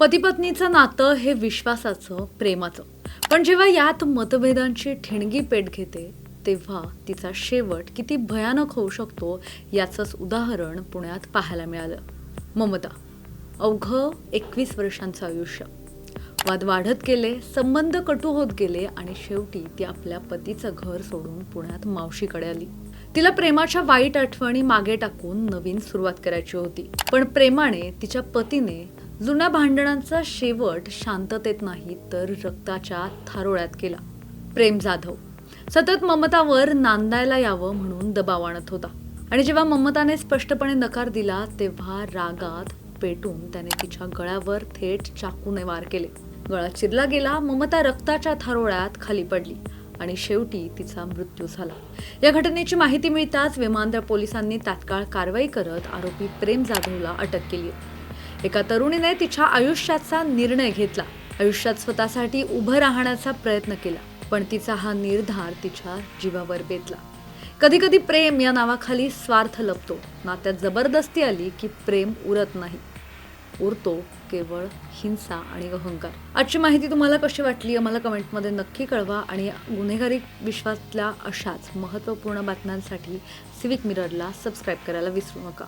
पतीपत्नीचं नातं हे विश्वासाचं प्रेमाचं. पण जेव्हा यात मतभेदांची ठिणगी पेट घेते तेव्हा तिचा शेवट किती भयानक होऊ शकतो याचंच उदाहरण पुण्यात पाहायला मिळालं. ममता अवघं एकवीस वर्षांचं आयुष्य. वाद वाढत गेले संबंध कटू होत गेले आणि शेवटी ती आपल्या पतीचं घर सोडून पुण्यात मावशीकडे आली. तिला प्रेमाच्या वाईट आठवणी मागे टाकून नवीन सुरुवात करायची होती. पण प्रेमाने तिच्या पतीने जुन्या भांडणांचा शेवट शांततेत नाही तर रक्ताच्या थारोळ्यात केला प्रेम जाधव. सतत ममतावर नांदायला यावं म्हणून दबाव आणत होता. आणि जेव्हा ममताने स्पष्टपणे नकार दिला तेव्हा रागात पेटून त्याने तिच्या गळ्यावर थेट चाकूने वार केले. गळा चिरला गेला ममता रक्ताच्या थारोळ्यात खाली पडली आणि शेवटी तिचा मृत्यू झाला. या घटनेची माहिती मिळताच विमानतळ पोलिसांनी तात्काळ कारवाई करत आरोपी प्रेम जाधवला अटक केली. एका तरुणीने तिच्या आयुष्याचा निर्णय घेतला. आयुष्यात स्वतःसाठी उभं राहण्याचा प्रयत्न केला पण तिचा हा निर्धार तिच्या जीवावर बेतला. कधी कधी प्रेम या नावाखाली स्वार्थ लपतो. नात्यात जबरदस्ती आली की प्रेम उरत नाही. उरतो केवळ हिंसा आणि अहंकार. आजची माहिती तुम्हाला कशी वाटली आम्हाला कमेंटमध्ये नक्की कळवा आणि गुन्हेगारी विश्वातल्या अशाच महत्त्वपूर्ण बातम्यांसाठी सिविक मिररला सबस्क्राईब करायला विसरू नका.